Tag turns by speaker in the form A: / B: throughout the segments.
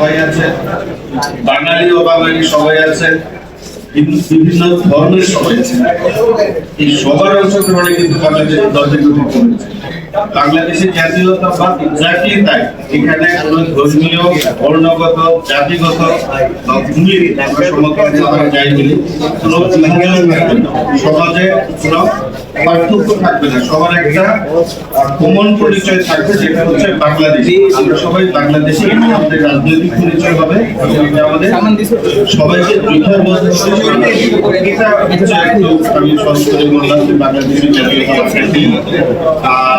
A: সবাই আছে। বাঙালি ও বাঙালি সবাই আছে। বিভিন্ন ধর্মের সবাই আছে। এই সবার অংশগ্রহণে কিন্তু বাংলাদেশের জাতীয়তাবাদ এক্স্যাক্টলি তাই এখানে কোনো ধর্মীয়, বর্ণগত, জাতিগত। সমাজে কোনো পার্থক্য থাকবে না। সবার একটা কমন পরিচয় থাকবে যেটা হচ্ছে বাংলাদেশ। আমরা সবাই বাংলাদেশি, আমাদের রাজনৈতিক পরিচয় হবে। আমাদের সবাইকে এটা হচ্ছে আমি বললাম যে বাংলাদেশের আর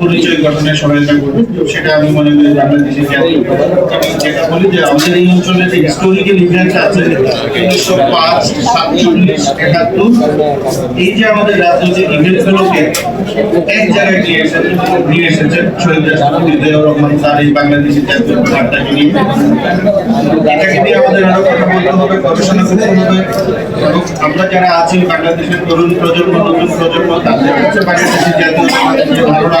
A: পরিচয় সহায়তা করবে। সেটা আমি মনে করি যেটা বলি যে আমাদের এই অঞ্চলে যে হিস্টোরিক্যাল ইভেন্ট আছে উনিশশো পাঁচ, সাতচল্লিশ, একাত্তর, এই যে আমাদের রাজনৈতিক ইভেন্টগুলোকে এক জায়গায় নিয়ে এসেছে নিয়ে এসেছেন শহীদ রহমান তার এই বাংলাদেশের জাতীয় পার্টিটাকে নিয়ে। এটাকে নিয়ে আমাদের আরও কথা বলতে হবে, গবেষণা করতে হবে। আমরা যারা আছি, বাংলাদেশের তরুণ প্রজন্ম, নতুন প্রজন্ম, তাদের হচ্ছে বাংলাদেশের জাতীয় ধারণা